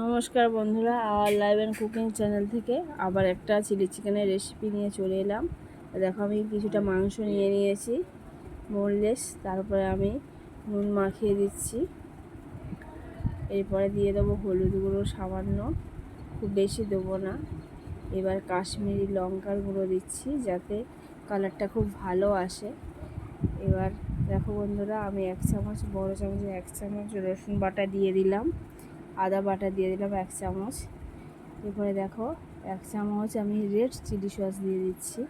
নমস্কার বন্ধুরা, our live and cooking channel থেকে আবার একটা চিলি চিকেনের রেসিপি নিয়ে চলে এলাম। দেখো, আমি কিছুটা মাংস নিয়ে নিয়েছি বোনলেস তারপরে আমি নুন মাখিয়ে দিচ্ছি। এরপরে দিয়ে দেবো হলুদ গুঁড়ো সামান্য, খুব বেশি দেবো না। এবার কাশ্মীরি লঙ্কার গুঁড়ো দিচ্ছি, যাতে কালারটা খুব ভালো আসে। এবার দেখো বন্ধুরা, আমি এক চামচ, বড় চামচে এক চামচ রসুন বাটা দিয়ে দিলাম। আদা বাটা দিয়ে দিলাম এক চামচ। এরপরে দেখো, এক চামচ আমি রেড চিলি সস দিয়ে দিচ্ছি।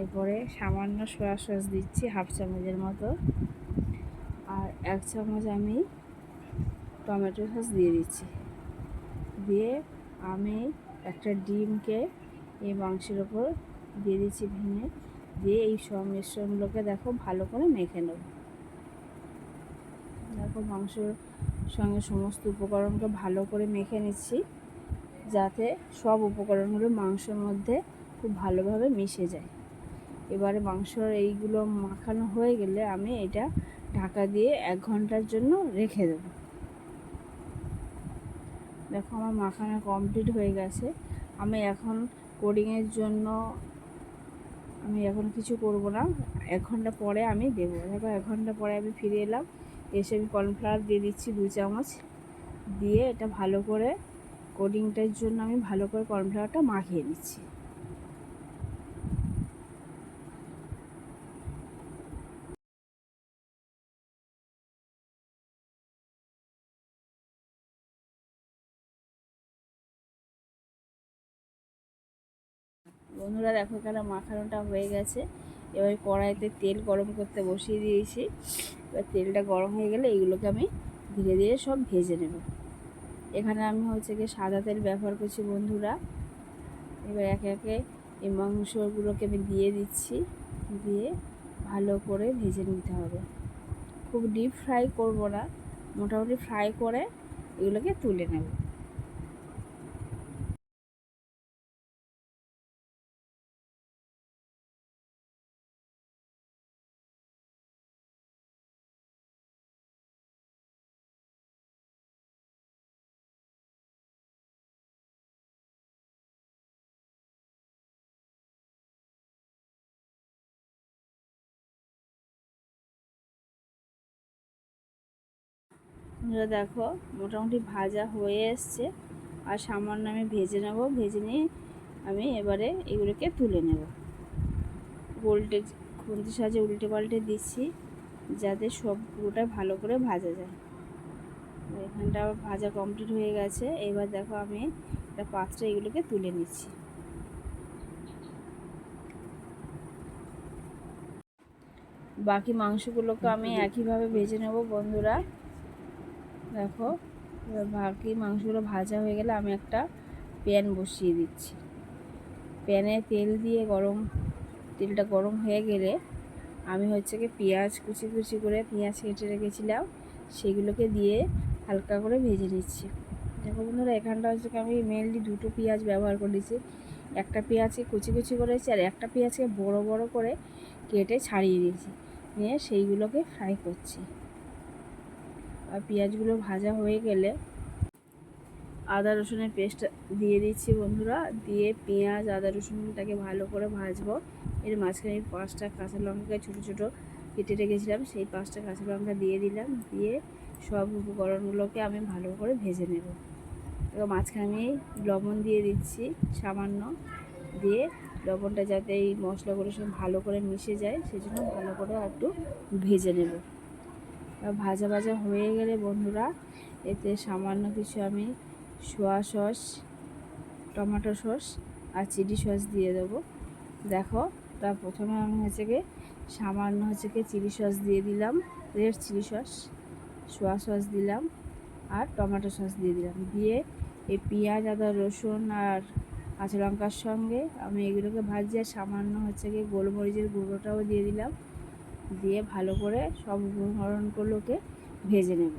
এরপরে সামান্য সয়া সস দিচ্ছি হাফ চামচের মতো। আর এক চামচ আমি টমেটো সস দিয়ে দিচ্ছি। দিয়ে আমি একটা ডিমকে এই মাংসের ওপর দিয়ে দিচ্ছি ভেঙে। দিয়ে এই সব মিশ্রণগুলোকে দেখো ভালো করে মেখে নেব। দেখো মাংসর সঙ্গে সমস্ত উপকরণকে ভালো করে মেখে নিচ্ছি, যাতে সব উপকরণগুলো মাংসের মধ্যে খুব ভালোভাবে মিশে যায়। এবারে মাংসর এইগুলো মাখানো হয়ে গেলে আমি এটা ঢাকা দিয়ে এক ঘণ্টার জন্য রেখে দেব। দেখো আমার মাখানো কমপ্লিট হয়ে গেছে। আমি এখন কোডিংয়ের জন্য, আমি এখন কিছু করব না। এক ঘণ্টা পরে আমি দেবো। দেখো এক ঘণ্টা পরে আমি ফিরে এলাম। এসে আমি কর্নফ্লাওয়ার দিয়ে দিচ্ছি দু চামচ। দিয়ে এটা ভালো করে কোডিংটার জন্য আমি ভালো করে কর্নফ্লাওয়ারটা মাখিয়ে নিচ্ছি। বন্ধুরা, দেখো এখানে মাখানোটা হয়ে গেছে। এবার কড়াইতে তেল গরম করতে বসিয়ে দিয়েছি। এবার তেলটা গরম হয়ে গেলে এগুলোকে আমি ধীরে ধীরে সব ভেজে নেব। এখানে আমি হচ্ছে গিয়ে সাদা তেল ব্যবহার করছি বন্ধুরা। এবার একে একে এই মাংসগুলোকে আমি দিয়ে দিচ্ছি। দিয়ে ভালো করে ভেজে নিতে হবে। খুব ডিপ ফ্রাই করব না। মোটামুটি ফ্রাই করে এগুলোকে তুলে নেব। দেখো মোটামুটি ভাজা হয়ে এসছে। আর সামান্য আমি ভেজে নেব ভেজে নিয়ে আমি এবারে এগুলোকে তুলে নেব। উল্টে খুন্তির সাহায্যে উল্টে পাল্টে দিচ্ছি যাতে সবগুলোটা ভালো করে ভাজা যায়। এখানটা ভাজা কমপ্লিট হয়ে গেছে। এবার দেখো আমি একটা পাত্রে এগুলোকে তুলে নিচ্ছি। বাকি মাংসগুলোকে আমি একইভাবে ভেজে নেব বন্ধুরা। দেখো বাকি মাংসগুলো ভাজা হয়ে গেলে আমি একটা প্যান বসিয়ে দিচ্ছি। প্যানে তেল দিয়ে গরম, তেলটা গরম হয়ে গেলে আমি হচ্ছে কি পেঁয়াজ কুচি কুচি করে পেঁয়াজ কেটে রেখেছিলাম, সেগুলোকে দিয়ে হালকা করে ভেজে নিচ্ছি। দেখো বন্ধুরা, এখানটা হচ্ছে কি আমি মেনলি দুটো পেঁয়াজ ব্যবহার করেছি একটা পেঁয়াজকে কুচি কুচি করেছি আর একটা পেঁয়াজকে বড় বড় করে কেটে ছাড়িয়ে দিয়েছি। নিয়ে সেইগুলোকে ফ্রাই করছি। আর পেঁয়াজগুলো ভাজা হয়ে গেলে আদা রসুনের পেস্ট দিয়ে দিচ্ছি বন্ধুরা। দিয়ে পেঁয়াজ, আদা রসুনটাকে ভালো করে ভাজবো। এর মাঝখানে আমি পাঁচটা কাঁচা লঙ্কা ছোটো ছোটো কেটে রেখেছিলাম। সেই পাঁচটা কাঁচা লঙ্কা দিয়ে দিলাম। দিয়ে সব উপকরণগুলোকে আমি ভালো করে ভেজে নেব। এবার মাঝখানে আমি লবণ দিয়ে দিচ্ছি সামান্য। দিয়ে লবণটা যাতে এই মশলাগুলোর সঙ্গে ভালো করে মিশে যায়, সেজন্য ভালো করে একটু ভেজে নেব। ভাজা ভাজা হয়ে গেলে বন্ধুরা, এতে সামান্য কিছু আমি সোয়া সস, টমেটো সস আর চিলি সস দিয়ে দেবো। দেখো, তা প্রথমে আমি হচ্ছে গিয়ে সামান্য হচ্ছে গিয়ে চিলি সস দিয়ে দিলাম, red chilli sauce, soya sauce দিলাম আর টমেটো সস দিয়ে দিলাম। দিয়ে এই পেঁয়াজ, আদা, রসুন আর কাঁচা লঙ্কার সঙ্গে আমি এগুলোকে ভাজি আর সামান্য হচ্ছে গিয়ে গোলমরিচের গুঁড়োটাও দিয়ে দিলাম। দিয়ে ভালো করে সব উপকরণগুলোকে ভেজে নেব।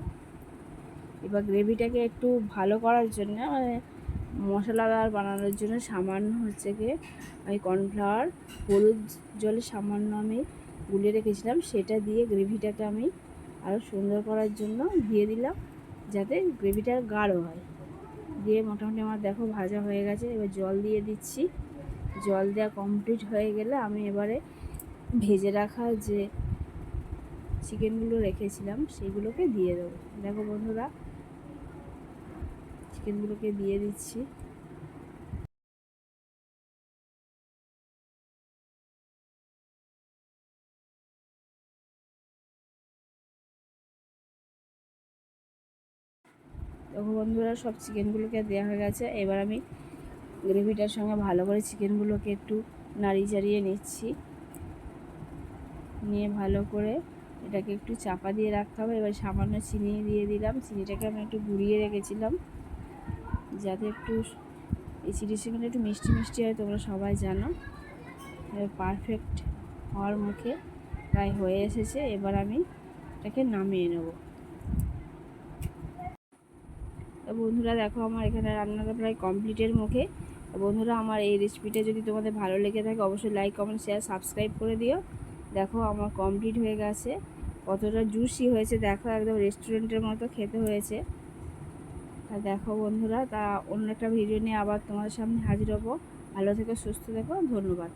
এবার গ্রেভিটাকে একটু ভালো করার জন্য মানে মশলাদার বানানোর জন্য সামান্য হচ্ছে গিয়ে আমি কর্নফ্লাওয়ার, হলুদ জলে সামান্য আমি গুলিয়ে রেখেছিলাম, সেটা দিয়ে গ্রেভিটাকে আমি আরও সুন্দর করার জন্য দিয়ে দিলাম, যাতে গ্রেভিটা গাঢ় হয়। দিয়ে মোটামুটি আমার দেখো ভাজা হয়ে গেছে, এবার জল দিয়ে দিচ্ছি। জল দেওয়া কমপ্লিট হয়ে গেলে আমি এবারে ভেজে রাখা যে চিকেনগুলো রেখেছিলাম, সেগুলোকে দিয়ে দেবো। দেখো বন্ধুরা, চিকেনগুলোকে দিয়ে দিচ্ছি। দেখো বন্ধুরা, সব চিকেনগুলোকে দেওয়া হয়ে গেছে। এবার আমি গ্রেভিটার সঙ্গে ভালো করে চিকেনগুলোকে একটু নাড়িয়ে চাড়িয়ে নিচ্ছি। নিয়ে ভালো করে এটাকে একটু চাপা দিয়ে রাখতে হবে। এবার সামান্য চিনি দিয়ে দিলাম। চিনিটাকে আমি একটু গুঁড়িয়ে রেখেছিলাম যাতে একটু এই চিলি চিকেনটা একটু মিষ্টি মিষ্টি হয়, তোমরা সবাই জানো। এবার পারফেক্ট হওয়ার মুখে প্রায় হয়ে এসেছে। এবার আমি এটাকে নামিয়ে নেব। তো বন্ধুরা, দেখো আমার এখানে রান্নাটা প্রায় কমপ্লিটের মুখে। বন্ধুরা, আমার এই রেসিপিটা যদি তোমাদের ভালো লেগে থাকে, অবশ্যই লাইক কমেন্ট শেয়ার সাবস্ক্রাইব করে দিও। দেখো আমার কমপ্লিট হয়ে গেছে। কতটা জুসি হয়েছে, দেখো একদম রেস্টুরেন্টের মতো খেতে হয়েছে। তা দেখো বন্ধুরা, তা অন্য একটা ভিডিও নিয়ে আবার তোমাদের সামনে হাজির হব। ভালো থেকো, সুস্থ থেকো, ধন্যবাদ।